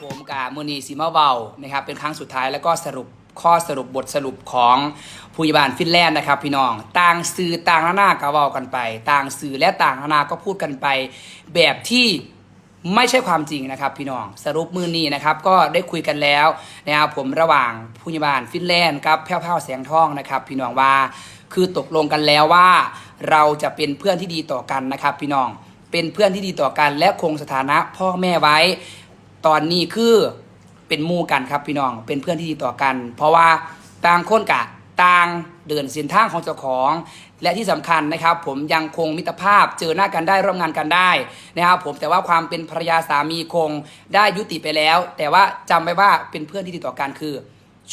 ผมูนีสีมาเบานะครับเป็นครั้งสุดท้ายแล้วก็สรุปข้อสรุปบทสรุปของผู้ยบาลฟินแลนด์นะครับ พี่น้องต่างสื่อต่างหน้าก็เว้ากันไป ต่างสื่อและต่างหน้าก็พูดกันไป แบบที่ไม่ใช่ความจริงนะครับ พี่น้องสรุปมือนี้นะครับ ก็ได้คุยกันแล้วนะครับผมระหว่างผู้ยบาลฟินแลนด์กับแพ้วๆแสงทองนะครับ พี่น้องว่าคือตกลงกันแล้วว่าเราจะเป็นเพื่อนที่ดีต่อกันนะครับ พี่น้องเป็นเพื่อนที่ดีต่อกัน และคงสถานะพ่อแม่ไว้ ตอนนี้คือเป็นมู่กันครับพี่น้องเป็นเพื่อนที่ดีต่อกัน เพราะว่าต่างคนกะต่างเดินเส้นทางของเจ้าของ และที่สำคัญนะครับ ผมยังคงมิตรภาพเจอหน้ากันได้ร่วมงานกันได้นะครับผมแต่ว่าความเป็นภรรยาสามีคงได้ยุติไปแล้ว แต่ว่าจำไว้ว่าเป็นเพื่อนที่ดีต่อกันคือ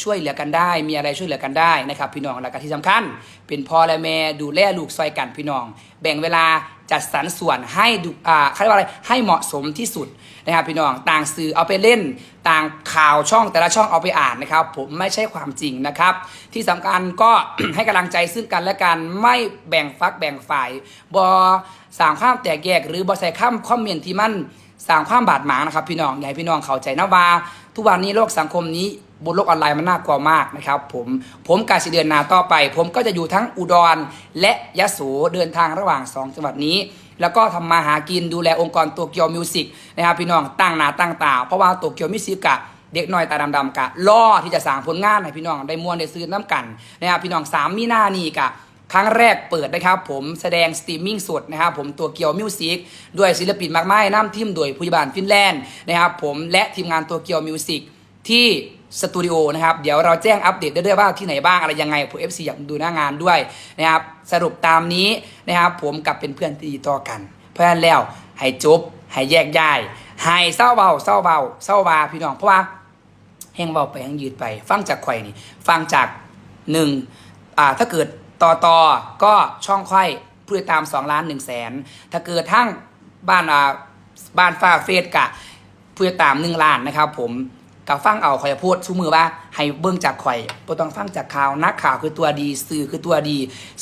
ช่วยเหลือกันได้ มีอะไรช่วยเหลือกันได้นะครับ พี่น้องและก็ที่สำคัญ เป็นพ่อและแม่ดูแลลูกซอยกันพี่น้อง แบ่งเวลาจัดสรรส่วนให้ดูอ่าเขาเรียกว่าอะไรให้เหมาะสมที่สุดนะครับพี่น้องต่างสื่อเอาไปเล่น ต่างข่าวช่องแต่ละช่องเอาไปอ่านนะครับ ผมไม่ใช่ความจริงนะครับ ที่สำคัญก็ให้กำลังใจซึ่งกันและกันไม่แบ่งฟักแบ่งฝ่ายบอสางความแตกแยก หรือบอใส่ข้ามคอมเมนต์ที่มัน สร้างความบาดหมางนะครับ พี่น้องอยากให้พี่น้องเข้าใจนะว่า ทุกวันนี้โลกสังคมนี้บนโลกออนไลน์มันน่ากลัวมากนะครับผมผมกาสิเดือนนาต่อไป ผมก็จะอยู่ทั้งอุดร และยะโสเดินทางระหว่าง 2 จังหวัดนี้ แล้วก็ทำมาหากินดูแลองค์กรตัวเกียวมิวสิกนะครับพี่น้องตั้งหนาตั้งตา เพราะว่าตัวเกียวมิวสิกะเด็กน้อยตาดำๆกะล่อที่จะสร้างผลงานให้พี่น้องได้มวนได้ซื้อน้ำกันนะครับพี่น้องสามมีหน้านี่กะ ครั้งแรกเปิดนะครับผมแสดงสตรีมมิ่งสดนะครับผมตัวเกียวมิวสิกด้วยศิลปินมากมายน้ำทีมโดยผู้ยบาลฟินแลนด์นะครับผมและทีมงานตัวเกียวมิวสิกที่สตูดิโอนะครับเดี๋ยวเราแจ้งอัปเดตได้ด้วยว่าที่ไหนบ้างอะไรยังไงผมเอฟซีอยากดูหน้างานด้วยนะครับสรุปตามนี้นะครับผมกับเป็นเพื่อนที่ดีต่อกัน เพราะฉะนั้นแล้วให้จบให้แยกย้ายให้เศร้าเบาเศร้าเบาเศร้าบาพี่น้องเพราะว่าแห้งเบาไปแห้งยืดไป ฟังจากข่นี่ ฟังจากหนึ่งอ่าถ้าเกิด ต่อต่อก็ช่องค่อยผู้ติดตาม2ล้าน1แสนถ้าเกิดทั้งบ้านอ่าบ้านฟ้าเฟสกะผู้ติดตาม1ล้านนะครับผมกับฟังเอาข่อยพูดชูมือว่าให้เบิ้งจากข่อยบ่ต้องฟังจากข่าวนักข่าวคือตัวดี สื่อคือตัวดี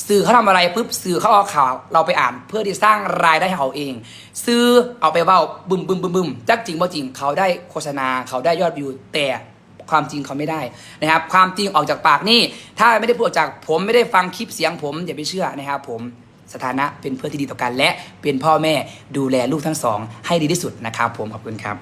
สื่อเขาทำอะไรปุ๊บสื่อเขาเอาข่าว เราไปอ่านเพื่อที่สร้างรายได้ให้เขาเอง ซื้อเอาไปเบ้าบึมบึมบึมบึมจักจริงบ่จริงเขาได้โฆษณาเขาได้ยอดวิวแต่ ความจริงเขาไม่ได้นะครับ ความจริงออกจากปากนี่ถ้าไม่ได้พูดออกจากผมไม่ได้ฟังคลิปเสียงผมอย่าไปเชื่อนะครับ ผมสถานะเป็นเพื่อนที่ดีต่อกันและเป็นพ่อแม่ดูแลลูกทั้งสองให้ดีที่สุดนะครับ ผมขอบคุณครับ